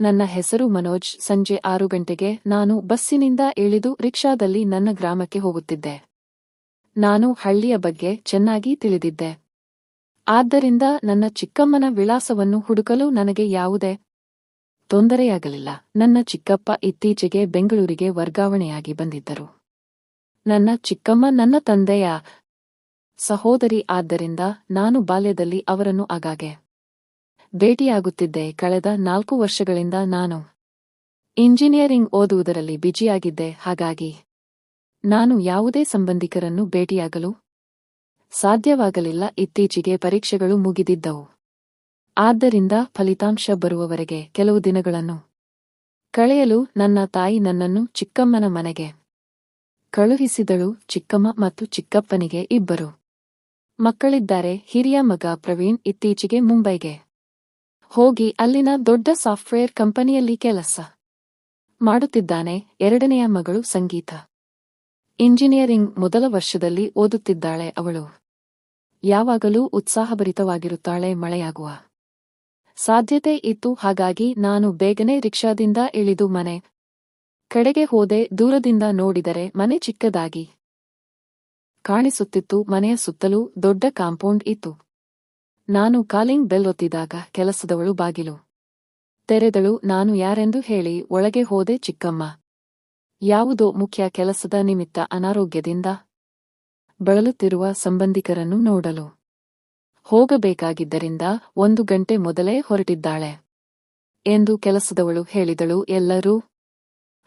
ನನ್ನ ಹೆಸರು ಮನೋಜ್. ಸಂಜೆ ಆರು ಗಂಟೆಗೆ ನಾನು ಬಸ್ಸಿನಿಂದ ಇಳಿದು ರಿಕ್ಷಾದಲ್ಲಿ ನನ್ನ ಗ್ರಾಮಕ್ಕೆ ಹೋಗುತ್ತಿದ್ದೆ. ನಾನು ಹಳ್ಳಿಯ ಬಗ್ಗೆ ಚೆನ್ನಾಗಿ ತಿಳಿದಿದ್ದೆ. ಆದ್ದರಿಂದ ನನ್ನ ಚಿಕ್ಕಮ್ಮನ ವಿಳಾಸವನ್ನು ಹುಡುಕಲು ನನಗೆ ಯಾವುದೇ ತೊಂದರೆಯಾಗಲಿಲ್ಲ. ನನ್ನ ಚಿಕ್ಕಪ್ಪ ಇತ್ತೀಚೆಗೆ ಬೆಂಗಳೂರಿಗೆ ವರ್ಗಾವಣೆಯಾಗಿ ಬಂದಿದ್ದರು. ನನ್ನ ಚಿಕ್ಕಮ್ಮ ನನ್ನ ತಂದೆಯ ಸಹೋದರಿ ಆದ್ದರಿಂದ ನಾನು ಬಾಲ್ಯದಲ್ಲಿ ಅವರನ್ನು ಆಗಾಗ್ಗೆ ಭೇಟಿಯಾಗುತ್ತಿದ್ದೆ. ಕಳೆದ ನಾಲ್ಕು ವರ್ಷಗಳಿಂದ ನಾನು ಇಂಜಿನಿಯರಿಂಗ್ ಓದುವುದರಲ್ಲಿ ಬಿಜಿಯಾಗಿದ್ದೆ ಹಾಗಾಗಿ ನಾನು ಯಾವುದೇ ಸಂಬಂಧಿಕರನ್ನು ಭೇಟಿಯಾಗಲು ಸಾಧ್ಯವಾಗಲಿಲ್ಲ. ಇತ್ತೀಚೆಗೆ ಪರೀಕ್ಷೆಗಳು ಮುಗಿದಿದ್ದವು. ಆದ್ದರಿಂದ ಫಲಿತಾಂಶ ಬರುವವರೆಗೆ ಕೆಲವು ದಿನಗಳನ್ನು ಕಳೆಯಲು ನನ್ನ ತಾಯಿ ನನ್ನನ್ನು ಚಿಕ್ಕಮ್ಮನ ಮನೆಗೆ ಕಳುಹಿಸಿದಳು. ಚಿಕ್ಕಮ್ಮ ಮತ್ತು ಚಿಕ್ಕಪ್ಪನಿಗೆ ಇಬ್ಬರು ಮಕ್ಕಳಿದ್ದಾರೆ. ಹಿರಿಯ ಮಗ ಪ್ರವೀಣ್ ಇತ್ತೀಚೆಗೆ ಮುಂಬೈಗೆ ಹೋಗಿ ಅಲ್ಲಿನ ದೊಡ್ಡ ಸಾಫ್ಟ್ವೇರ್ ಕಂಪನಿಯಲ್ಲಿ ಕೆಲಸ ಮಾಡುತ್ತಿದ್ದಾನೆ ಎರಡನೆಯ ಮಗಳು ಸಂಗೀತ. ಇಂಜಿನಿಯರಿಂಗ್ ಮೊದಲ ವರ್ಷದಲ್ಲಿ ಓದುತ್ತಿದ್ದಾಳೆ ಅವಳು. ಯಾವಾಗಲೂ ಉತ್ಸಾಹಭರಿತವಾಗಿರುತ್ತಾಳೆ ಮಳೆಯಾಗುವ ಸಾಧ್ಯತೆ ಇತ್ತು, ಹಾಗಾಗಿ ನಾನು ಬೇಗನೆ ರಿಕ್ಷಾದಿಂದ ಇಳಿದು ಮನೆ ಕಡೆಗೆ ಹೋದೆ. ದೂರದಿಂದ ನೋಡಿದರೆ ಮನೆ ಚಿಕ್ಕದಾಗಿ ಕಾಣಿಸುತ್ತಿತ್ತು, ಮನೆಯ ಸುತ್ತಲೂ ದೊಡ್ಡ ಕಾಂಪೌಂಡ್ ಇತ್ತು. ನಾನು ಕಾಲಿಂಗ್ ಬೆಲ್ ಒತ್ತಿದಾಗ ಕೆಲಸದವಳು ಬಾಗಿಲು. ತೆರೆದಳು, ನಾನು ಯಾರೆಂದು ಹೇಳಿ ಒಳಗೆ ಹೋದೆ ಚಿಕ್ಕಮ್ಮ. ಯಾವುದೋ ಮುಖ್ಯ ಕೆಲಸದ ನಿಮಿತ್ತ ಅನಾರೋಗ್ಯದಿಂದ ಬಳಲುತ್ತಿರುವ ಸಂಬಂಧಿಕರನ್ನು ನೋಡಲು. ಹೋಗಬೇಕಾಗಿದ್ದರಿಂದ ಒಂದು ಗಂಟೆ ಮೊದಲೇ ಹೊರಟಿದ್ದಾಳೆ. ಎಂದು ಕೆಲಸದವಳು ಹೇಳಿದಳು, ಎಲ್ಲರೂ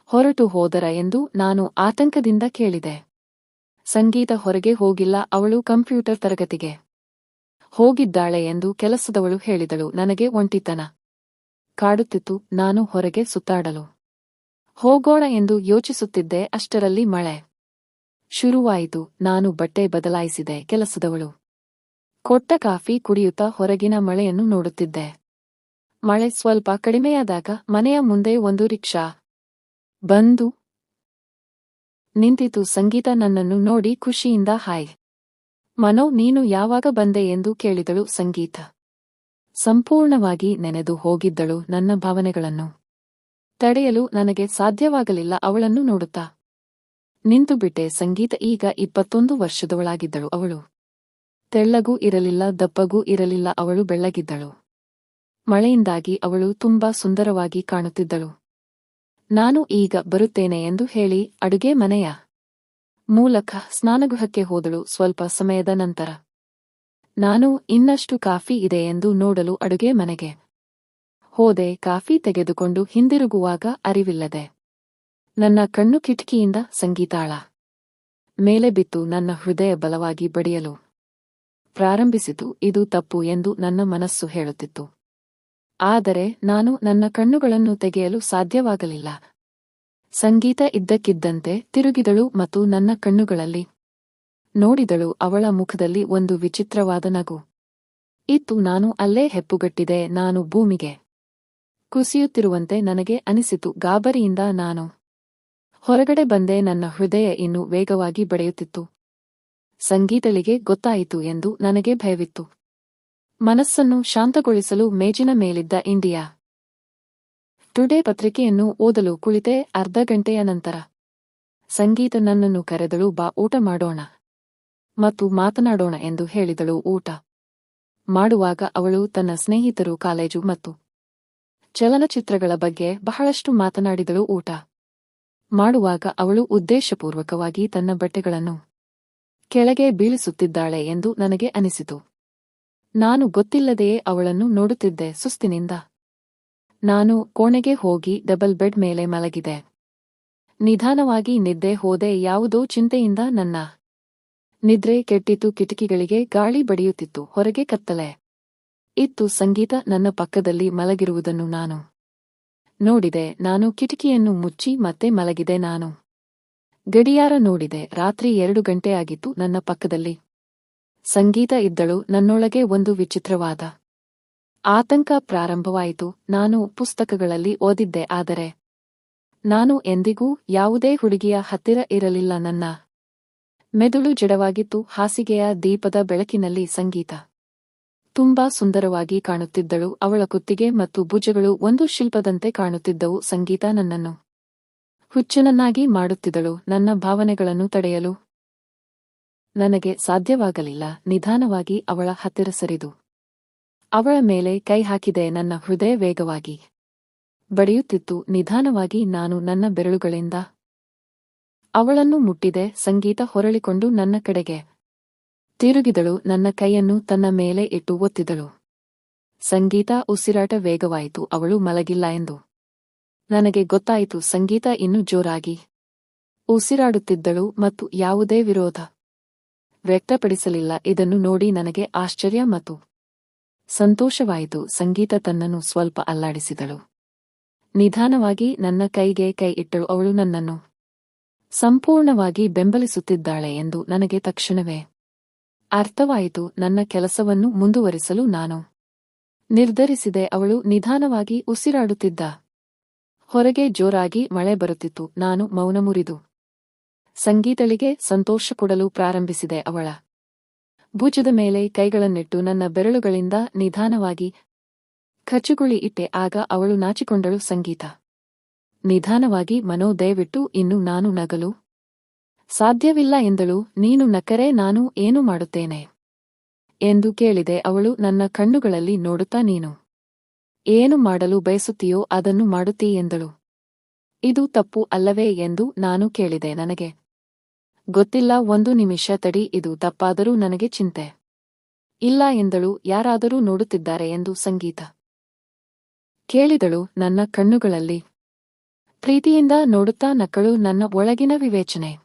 ಹೊರಟು ಹೋದರ ಎಂದು ನಾನು ಆತಂಕದಿಂದ ಕೇಳಿದೆ. ಸಂಗೀತ ಹೊರಗೆ ಹೋಗಿಲ್ಲ, ಅವಳು ಕಂಪ್ಯೂಟರ್ ತರಗತಿಗೆ. ಹೋಗಿದ್ದಾಳೆ ಎಂದು ಕೆಲಸದವಳು ಹೇಳಿದಳು, ನನಗೆ ಒಂಟಿತನ. ಕಾಡುತ್ತಿತ್ತು, ನಾನು ಹೊರಗೆ ಸುತ್ತಾಡಲು. ಹೋಗೋಣ ಎಂದು ಯೋಚಿಸುತ್ತಿದ್ದೆ, ಅಷ್ಟರಲ್ಲಿ ಮಳೆ. ಶುರುವಾಯಿತು, ನಾನು ಬಟ್ಟೆ ಬದಲಾಯಿಸಿದೆ, ಕೆಲಸದವಳು. ಕೊಟ್ಟ ಕಾಫಿ ಕುಡಿಯುತ್ತಾ ಹೊರಗಿನ ಮಳೆಯನ್ನು ನೋಡುತ್ತಿದ್ದೆ. ಮಳೆ ಸ್ವಲ್ಪ ಕಡಿಮೆಯಾದಾಗ, ಮನೆಯ ಮುಂದೆ ಒಂದು ರಿಕ್ಷಾ. ಬಂದು ನಿಂತಿತು, ಸಂಗೀತ ನನ್ನನ್ನು ನೋಡಿ ಖುಷಿಯಿಂದ ಹಾಯ್. ಮನೋ, ನೀನು ಯಾವಾಗ ಬಂದೆ ಎಂದು ಕೇಳಿದಳು ಸಂಗೀತ. ಸಂಪೂರ್ಣವಾಗಿ ನೆನೆದು ಹೋಗಿದ್ದಳು ನನ್ನ ಭಾವನೆಗಳನ್ನು. ತಡೆಯಲು ನನಗೆ ಸಾಧ್ಯವಾಗಲಿಲ್ಲ ಅವಳನ್ನು ನೋಡುತ್ತಾ. ನಿಂತುಬಿಟ್ಟೆ ಸಂಗೀತ ಈಗ ಇಪ್ಪತ್ತೊಂದು ವರ್ಷದವಳಾಗಿದ್ದಳು ಅವಳು. ತೆಳ್ಳಗೂ ಇರಲಿಲ್ಲ, ದಪ್ಪಗೂ ಇರಲಿಲ್ಲ, ಅವಳು ಬೆಳ್ಳಗಿದ್ದಳು. ಮಳೆಯಿಂದಾಗಿ ಅವಳು ತುಂಬಾ ಸುಂದರವಾಗಿ ಕಾಣುತ್ತಿದ್ದಳು. ನಾನು ಈಗ ಬರುತ್ತೇನೆ ಎಂದು ಹೇಳಿ, ಅಡುಗೆ ಮನೆಯ ಮೂಲಕ ಸ್ನಾನಗೃಹಕ್ಕೆ ಹೋದಳು ಸ್ವಲ್ಪ ಸಮಯದ ನಂತರ. ನಾನು ಇನ್ನಷ್ಟು ಕಾಫಿ ಇದೆ ಎಂದು ನೋಡಲು ಅಡುಗೆ ಮನೆಗೆ ಹೋದೆ. ಕಾಫಿ ತೆಗೆದುಕೊಂಡು ಹಿಂದಿರುಗುವಾಗ ಅರಿವಿಲ್ಲದೆ. ನನ್ನ ಕಣ್ಣು ಕಿಟಕಿಯಿಂದ ಸಂಗೀತಾಳ ಮೇಲೆ ಬಿತ್ತು. ನನ್ನ ಹೃದಯ ಬಲವಾಗಿ ಬಡಿಯಲು ಪ್ರಾರಂಭಿಸಿತು. ಇದು ತಪ್ಪು ಎಂದು ನನ್ನ ಮನಸ್ಸು ಹೇಳುತ್ತಿತ್ತು. ಆದರೆ ನಾನು ನನ್ನ ಕಣ್ಣುಗಳನ್ನು ತೆಗೆಯಲು ಸಾಧ್ಯವಾಗಲಿಲ್ಲ. ಸಂಗೀತ ಇದ್ದಕ್ಕಿದ್ದಂತೆ ತಿರುಗಿದಳು ಮತ್ತು ನನ್ನ ಕಣ್ಣುಗಳಲ್ಲಿ ನೋಡಿದಳು ಅವಳ ಮುಖದಲ್ಲಿ ಒಂದು ವಿಚಿತ್ರವಾದ ನಗು. ಇತ್ತು, ನಾನು ಅಲ್ಲೇ ಹೆಪ್ಪುಗಟ್ಟಿದೆ, ನಾನು ಭೂಮಿಗೆ ಕುಸಿಯುತ್ತಿರುವಂತೆ ನನಗೆ ಅನಿಸಿತು, ಗಾಬರಿಯಿಂದ ನಾನು ಹೊರಗಡೆ ಬಂದೆ, ನನ್ನ ಹೃದಯ ಇನ್ನೂ ವೇಗವಾಗಿ ಬಡಿಯುತ್ತಿತ್ತು. ಸಂಗೀತಳಿಗೆ ಗೊತ್ತಾಯಿತು ಎಂದು ನನಗೆ ಭಯವಿತ್ತು. ಮನಸ್ಸನ್ನು ಶಾಂತಗೊಳಿಸಲು ಮೇಜಿನ ಮೇಲಿದ್ದ ಇಂಡಿಯಾ ಟುಡೇ ಪತ್ರಿಕೆಯನ್ನು ಓದಲು ಕುಳಿತೆ ಅರ್ಧ ಗಂಟೆಯ ನಂತರ ಸಂಗೀತ ನನ್ನನ್ನು ಕರೆದಳು, ಬಾ, ಊಟ ಮಾಡೋಣ ಮತ್ತು ಮಾತನಾಡೋಣ ಎಂದು ಹೇಳಿದಳು ಊಟ. ಮಾಡುವಾಗ ಅವಳು ತನ್ನ ಸ್ನೇಹಿತರು, ಕಾಲೇಜು ಮತ್ತು ಚಲನಚಿತ್ರಗಳ ಬಗ್ಗೆ ಬಹಳಷ್ಟು ಮಾತನಾಡಿದಳು ಊಟ. ಮಾಡುವಾಗ ಅವಳು ಉದ್ದೇಶಪೂರ್ವಕವಾಗಿ ತನ್ನ ಬಟ್ಟೆಗಳನ್ನು ಕೆಳಗೆ ಬೀಳಿಸುತ್ತಿದ್ದಾಳೆ ಎಂದು ನನಗೆ ಅನಿಸಿತು. ನಾನು ಗೊತ್ತಿಲ್ಲದೆಯೇ ಅವಳನ್ನು ನೋಡುತ್ತಿದ್ದೆ, ಸುಸ್ತಿನಿಂದ ನಾನು ಕೋಣೆಗೆ ಹೋಗಿ ಡಬಲ್ ಬೆಡ್ ಮೇಲೆ ಮಲಗಿದೆ. ನಿಧಾನವಾಗಿ ನಿದ್ದೆ ಹೋದೆ ಯಾವುದೋ ಚಿಂತೆಯಿಂದ ನನ್ನ ನಿದ್ರೆ ಕೆಟ್ಟಿತು, ಕಿಟಕಿಗಳಿಗೆ ಗಾಳಿ ಬಡಿಯುತ್ತಿತ್ತು, ಹೊರಗೆ ಕತ್ತಲೆ ಇತ್ತು, ಸಂಗೀತ ನನ್ನ ಪಕ್ಕದಲ್ಲಿ ಮಲಗಿರುವುದನ್ನು ನಾನು ನೋಡಿದೆ, ನಾನು ಕಿಟಕಿಯನ್ನು ಮುಚ್ಚಿ ಮತ್ತೆ ಮಲಗಿದೆ ನಾನು. ಗಡಿಯಾರ ನೋಡಿದೆ, ರಾತ್ರಿ ಎರಡು ಗಂಟೆ ಆಗಿತ್ತು, ನನ್ನ ಪಕ್ಕದಲ್ಲಿ ಸಂಗೀತ ಇದ್ದಳು, ನನ್ನೊಳಗೆ ಒಂದು ವಿಚಿತ್ರವಾದ ಆತಂಕ ಪ್ರಾರಂಭವಾಯಿತು. ನಾನು ಪುಸ್ತಕಗಳಲ್ಲಿ ಓದಿದ್ದೆ, ಆದರೆ ನಾನು ಎಂದಿಗೂ ಯಾವುದೇ ಹುಡುಗಿಯ ಹತ್ತಿರ ಇರಲಿಲ್ಲ. ನನ್ನ ಮೆದುಳು ಜಡವಾಗಿತ್ತು. ಹಾಸಿಗೆಯ ದೀಪದ ಬೆಳಕಿನಲ್ಲಿ ಸಂಗೀತ ತುಂಬಾ ಸುಂದರವಾಗಿ ಕಾಣುತ್ತಿದ್ದಳು. ಅವಳ ಕುತ್ತಿಗೆ ಮತ್ತು ಭುಜಗಳು ಒಂದು ಶಿಲ್ಪದಂತೆ ಕಾಣುತ್ತಿದ್ದವು. ಸಂಗೀತ ನನ್ನನ್ನು ಹುಚ್ಚನನ್ನಾಗಿ ಮಾಡುತ್ತಿದ್ದಳು. ನನ್ನ ಭಾವನೆಗಳನ್ನು ತಡೆಯಲು ನನಗೆ ಸಾಧ್ಯವಾಗಲಿಲ್ಲ. ನಿಧಾನವಾಗಿ ಅವಳ ಹತ್ತಿರ ಸರಿದು ಅವಳ ಮೇಲೆ ಕೈ ಹಾಕಿದೆ ನನ್ನ ಹೃದಯ ವೇಗವಾಗಿ. ಬಡಿಯುತ್ತಿತ್ತು ನಿಧಾನವಾಗಿ ನಾನು ನನ್ನ ಬೆರಳುಗಳಿಂದ ಅವಳನ್ನು ಮುಟ್ಟಿದೆ, ಸಂಗೀತ ಹೊರಳಿಕೊಂಡು ನನ್ನ ಕಡೆಗೆ ತಿರುಗಿದಳು, ನನ್ನ ಕೈಯನ್ನು ತನ್ನ ಮೇಲೆ ಇಟ್ಟು ಒತ್ತಿದಳು. ಸಂಗೀತ ಉಸಿರಾಟ ವೇಗವಾಯಿತು, ಅವಳು ಮಲಗಿಲ್ಲ ಎಂದು ನನಗೆ ಗೊತ್ತಾಯಿತು, ಸಂಗೀತ ಇನ್ನೂ ಜೋರಾಗಿ ಉಸಿರಾಡುತ್ತಿದ್ದಳು ಮತ್ತು ಯಾವುದೇ ವಿರೋಧ ವ್ಯಕ್ತಪಡಿಸಲಿಲ್ಲ, ಇದನ್ನು ನೋಡಿ ನನಗೆ ಆಶ್ಚರ್ಯ ಮತ್ತು ಸಂತೋಷವಾಯಿತು. ಸಂಗೀತ ತನ್ನನ್ನು ಸ್ವಲ್ಪ ಅಲ್ಲಾಡಿಸಿದಳು. ನಿಧಾನವಾಗಿ ನನ್ನ ಕೈಗೆ ಕೈ ಇಟ್ಟಳು. ಅವಳು ನನ್ನನ್ನು ಸಂಪೂರ್ಣವಾಗಿ ಬೆಂಬಲಿಸುತ್ತಿದ್ದಾಳೆ ಎಂದು ನನಗೆ ತಕ್ಷಣವೇ ಅರ್ಥವಾಯಿತು. ನನ್ನ ಕೆಲಸವನ್ನು ಮುಂದುವರಿಸಲು ನಾನು ನಿರ್ಧರಿಸಿದೆ. ಅವಳು ನಿಧಾನವಾಗಿ ಉಸಿರಾಡುತ್ತಿದ್ದ ಹೊರಗೆ ಜೋರಾಗಿ ಮಳೆ ಬರುತ್ತಿತ್ತು. ನಾನು ಮೌನ ಮುರಿದು ಸಂಗೀತಳಿಗೆ ಸಂತೋಷ ಕೊಡಲು ಪ್ರಾರಂಭಿಸಿದೆ. ಅವಳ ಭುಜದ ಮೇಲೆ ಕೈಗಳನ್ನಿಟ್ಟು ನನ್ನ ಬೆರಳುಗಳಿಂದ ನಿಧಾನವಾಗಿ ಖರ್ಚುಗುಳಿ ಇಟ್ಟೆ, ಆಗ ಅವಳು ನಾಚಿಕೊಂಡಳು ಸಂಗೀತ. ನಿಧಾನವಾಗಿ ಮನೋ ದಯವಿಟ್ಟು, ಇನ್ನು ನಾನು ನಗಲು ಸಾಧ್ಯವಿಲ್ಲ ಎಂದಳು, ನೀನು ನಕ್ಕರೆ ನಾನು ಏನು ಮಾಡುತ್ತೇನೆ? ಎಂದು ಕೇಳಿದೆ ಅವಳು, ನನ್ನ ಕಣ್ಣುಗಳಲ್ಲಿ ನೋಡುತ್ತಾ ನೀನು. ಏನು ಮಾಡಲು ಬಯಸುತ್ತೀಯೋ ಅದನ್ನು ಮಾಡುತ್ತೀ ಎಂದಳು. ಇದು ತಪ್ಪು ಅಲ್ಲವೇ ಎಂದು ನಾನು ಕೇಳಿದೆ ನನಗೆ. ಗೊತ್ತಿಲ್ಲ, ಒಂದು ನಿಮಿಷ ತಡಿ, ಇದು ತಪ್ಪಾದರೂ ನನಗೆ ಚಿಂತೆ. ಇಲ್ಲ ಎಂದಳು, ಯಾರಾದರೂ ನೋಡುತ್ತಿದ್ದಾರೆ ಎಂದು ಸಂಗೀತ. ಕೇಳಿದಳು, ನನ್ನ ಕಣ್ಣುಗಳಲ್ಲಿ. ಪ್ರೀತಿಯಿಂದ ನೋಡುತ್ತಾ ನಕ್ಕಳು ನನ್ನ ಒಳಗಿನ ವಿವೇಚನೆ.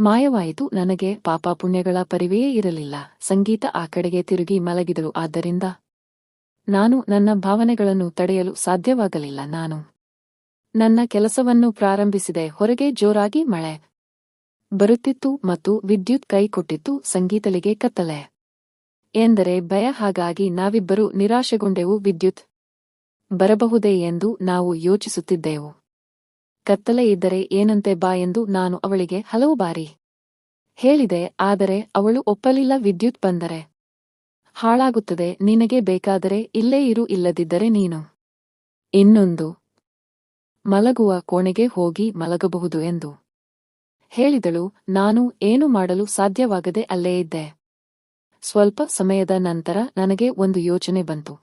ಮಾಯವಾಯಿತು, ನನಗೆ ಪಾಪ ಪುಣ್ಯಗಳ ಪರಿವೆಯೇ ಇರಲಿಲ್ಲ. ಸಂಗೀತ ಆ ಕಡೆಗೆ ತಿರುಗಿ ಮಲಗಿದಳು, ಆದ್ದರಿಂದ ನಾನು ನನ್ನ ಭಾವನೆಗಳನ್ನು ತಡೆಯಲು ಸಾಧ್ಯವಾಗಲಿಲ್ಲ, ನಾನು ನನ್ನ ಕೆಲಸವನ್ನು ಪ್ರಾರಂಭಿಸಿದೆ, ಹೊರಗೆ ಜೋರಾಗಿ ಮಳೆ. ಬರುತ್ತಿತ್ತು ಮತ್ತು ವಿದ್ಯುತ್ ಕೈ ಕೊಟ್ಟಿತ್ತು, ಸಂಗೀತಲಿಗೆ ಕತ್ತಲೆ. ಎಂದರೆ ಭಯ, ಹಾಗಾಗಿ ನಾವಿಬ್ಬರು ನಿರಾಶೆಗೊಂಡೆವು, ವಿದ್ಯುತ್ ಬರಬಹುದೇ ಎಂದು ನಾವು ಯೋಚಿಸುತ್ತಿದ್ದೆವು. ಕತ್ತಲೆ ಇದ್ದರೆ ಏನಂತೆ ಬಾ ಎಂದು ನಾನು ಅವಳಿಗೆ ಹಲವು ಬಾರಿ ಹೇಳಿದೆ, ಆದರೆ ಅವಳು ಒಪ್ಪಲಿಲ್ಲ, ವಿದ್ಯುತ್ ಬಂದರೆ ಹಾಳಾಗುತ್ತದೆ, ನಿನಗೆ ಬೇಕಾದರೆ ಇಲ್ಲೇ ಇರು, ಇಲ್ಲದಿದ್ದರೆ ನೀನು ಇನ್ನೊಂದು ಮಲಗುವ ಕೋಣೆಗೆ ಹೋಗಿ ಮಲಗಬಹುದು ಎಂದು ಹೇಳಿದಳು, ನಾನು ಏನು ಮಾಡಲು ಸಾಧ್ಯವಾಗದೆ ಅಲ್ಲೇ ಇದ್ದೆ. ಸ್ವಲ್ಪ ಸಮಯದ ನಂತರ ನನಗೆ ಒಂದು ಯೋಚನೆ ಬಂತು.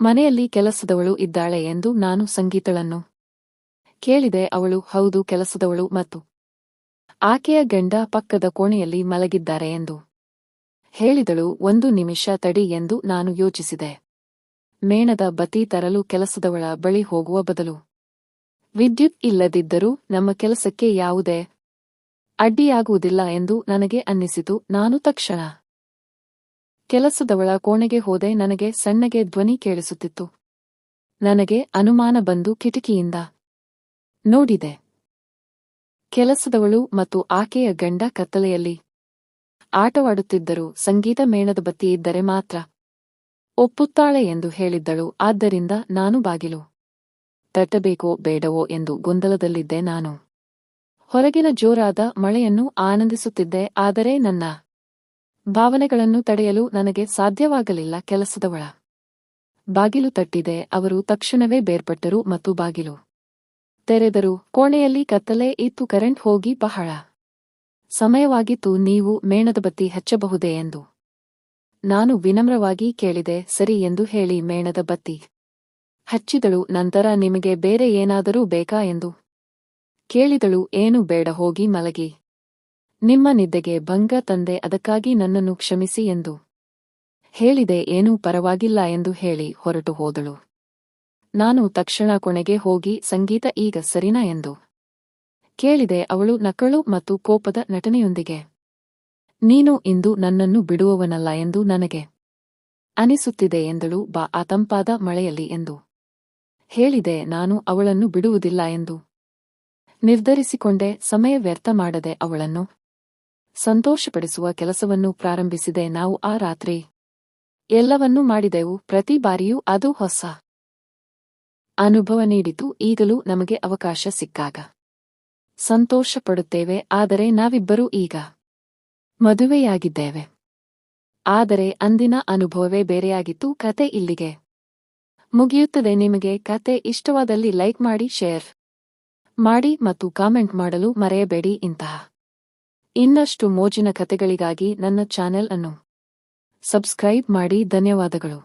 ಮನೆಯಲ್ಲಿ ಕೆಲಸದವಳು ಇದ್ದಾಳೆ ಎಂದು ನಾನು ಸಂಗೀತಳನ್ನು ಕೇಳಿದೆ, ಅವಳು, ಹೌದು, ಕೆಲಸದವಳು ಮತ್ತು ಆಕೆಯ ಗಂಡ ಪಕ್ಕದ ಕೋಣೆಯಲ್ಲಿ ಮಲಗಿದ್ದಾರೆ ಎಂದು ಹೇಳಿದಳು. ಒಂದು ನಿಮಿಷ ತಡಿ ಎಂದು ನಾನು ಯೋಚಿಸಿದೆ. ಮೇಣದ ಬತಿ ತರಲು ಕೆಲಸದವಳ ಬಳಿ ಹೋಗುವ ಬದಲು. ವಿದ್ಯುತ್ ಇಲ್ಲದಿದ್ದರೂ ನಮ್ಮ ಕೆಲಸಕ್ಕೆ ಯಾವುದೇ ಅಡ್ಡಿಯಾಗುವುದಿಲ್ಲ ಎಂದು ನನಗೆ ಅನ್ನಿಸಿತು. ನಾನು ತಕ್ಷಣ ಕೆಲಸದವಳ ಕೋಣೆಗೆ ಹೋದೆ. ನನಗೆ ಸಣ್ಣಗೆ ಧ್ವನಿ ಕೇಳಿಸುತ್ತಿತ್ತು. ನನಗೆ ಅನುಮಾನ ಬಂದು ಕಿಟಕಿಯಿಂದ ನೋಡಿದೆ. ಕೆಲಸದವಳು ಮತ್ತು ಆಕೆಯ ಗಂಡ ಕತ್ತಲೆಯಲ್ಲಿ ಆಟವಾಡುತ್ತಿದ್ದರು. ಸಂಗೀತ ಮೇಣದ ಬತ್ತಿ ಇದ್ದರೆ ಮಾತ್ರ ಒಪ್ಪುತ್ತಾಳೆ ಎಂದು ಹೇಳಿದ್ದಳು. ಆದ್ದರಿಂದ ನಾನು ಬಾಗಿಲು ತಟ್ಟಬೇಕೋ ಬೇಡವೋ ಎಂದು ಗೊಂದಲದಲ್ಲಿದ್ದೆ ನಾನು. ಹೊರಗಿನ ಜೋರಾದ ಮಳೆಯನ್ನು ಆನಂದಿಸುತ್ತಿದ್ದೆ, ಆದರೆ ನನ್ನ ಭಾವನೆಗಳನ್ನು ತಡೆಯಲು ನನಗೆ ಸಾಧ್ಯವಾಗಲಿಲ್ಲ ಕೆಲಸದವಳ. ಬಾಗಿಲು ತಟ್ಟಿದೆ, ಅವರು ತಕ್ಷಣವೇ ಬೇರ್ಪಟ್ಟರು ಮತ್ತು ಬಾಗಿಲು ತೆರೆದರು. ಕೋಣೆಯಲ್ಲಿ ಕತ್ತಲೆ ಇತ್ತು, ಕರೆಂಟ್ ಹೋಗಿ ಬಹಳ ಸಮಯವಾಗಿತ್ತು, ನೀವು ಮೇಣದ ಬತ್ತಿ ಹಚ್ಚಬಹುದೇ ಎಂದು ನಾನು ವಿನಮ್ರವಾಗಿ ಕೇಳಿದೆ. ಸರಿ ಎಂದು ಹೇಳಿ ಮೇಣದ ಬತ್ತಿ ಹಚ್ಚಿದಳು, ನಂತರ ನಿಮಗೆ ಬೇರೆ ಏನಾದರೂ ಬೇಕಾ ಎಂದು ಕೇಳಿದಳು, ಏನು ಬೇಡ, ಹೋಗಿ ಮಲಗಿ. ನಿಮ್ಮ ನಿದ್ದೆಗೆ ಭಂಗ ತಂದೆ, ಅದಕ್ಕಾಗಿ ನನ್ನನ್ನು ಕ್ಷಮಿಸಿ ಎಂದು ಹೇಳಿದೆ. ಏನೂ ಪರವಾಗಿಲ್ಲ ಎಂದು ಹೇಳಿ ಹೊರಟು ಹೋದಳು. ನಾನು ತಕ್ಷಣ ಕೊನೆಗೆ ಹೋಗಿ, ಸಂಗೀತ ಈಗ ಸರಿನಾ? ಎಂದು ಕೇಳಿದೆ. ಅವಳು ನಕಳು ಮತ್ತು ಕೋಪದ ನಟನೆಯೊಂದಿಗೆ, ನೀನು ಇಂದು ನನ್ನನ್ನು ಬಿಡುವವನಲ್ಲ ಎಂದು ನನಗೆ ಅನಿಸುತ್ತಿದೆ ಎಂದಳು. ಬಾ ಆತಂಪಾದ ತಂಪಾದ ಮಳೆಯಲ್ಲಿ ಎಂದು ಹೇಳಿದೆ. ನಾನು ಅವಳನ್ನು ಬಿಡುವುದಿಲ್ಲ ಎಂದು ನಿರ್ಧರಿಸಿಕೊಂಡೆ ಸಮಯ ವ್ಯರ್ಥ ಮಾಡದೆ ಅವಳನ್ನು ಸಂತೋಷಪಡಿಸುವ ಕೆಲಸವನ್ನು ಪ್ರಾರಂಭಿಸಿದೆ ನಾವು ಆ ರಾತ್ರಿ ಎಲ್ಲವನ್ನೂ ಮಾಡಿದೆವು. ಪ್ರತಿ ಬಾರಿಯೂ ಅದು ಹೊಸ ಅನುಭವ ನೀಡಿತು. ಈಗಲೂ ನಮಗೆ ಅವಕಾಶ ಸಿಕ್ಕಾಗ ಸಂತೋಷ ಪಡುತ್ತೇವೆ ಆದರೆ ನಾವಿಬ್ಬರೂ ಈಗ ಮದುವೆಯಾಗಿದ್ದೇವೆ. ಆದರೆ ಅಂದಿನ ಅನುಭವವೇ ಬೇರೆಯಾಗಿತ್ತು. ಕತೆ ಇಲ್ಲಿಗೆ ಮುಗಿಯುತ್ತದೆ. ನಿಮಗೆ ಕತೆ ಇಷ್ಟವಾದಲ್ಲಿ ಲೈಕ್ ಮಾಡಿ, ಶೇರ್. ಮಾಡಿ ಮತ್ತು ಕಾಮೆಂಟ್ ಮಾಡಲು ಮರೆಯಬೇಡಿ ಇಂತಹ ಇನ್ನಷ್ಟು ಮೋಜಿನ ಕಥೆಗಳಿಗಾಗಿ ನನ್ನ ಚಾನೆಲ್ ಅನ್ನು ಸಬ್ಸ್ಕ್ರೈಬ್ ಮಾಡಿ ಧನ್ಯವಾದಗಳು.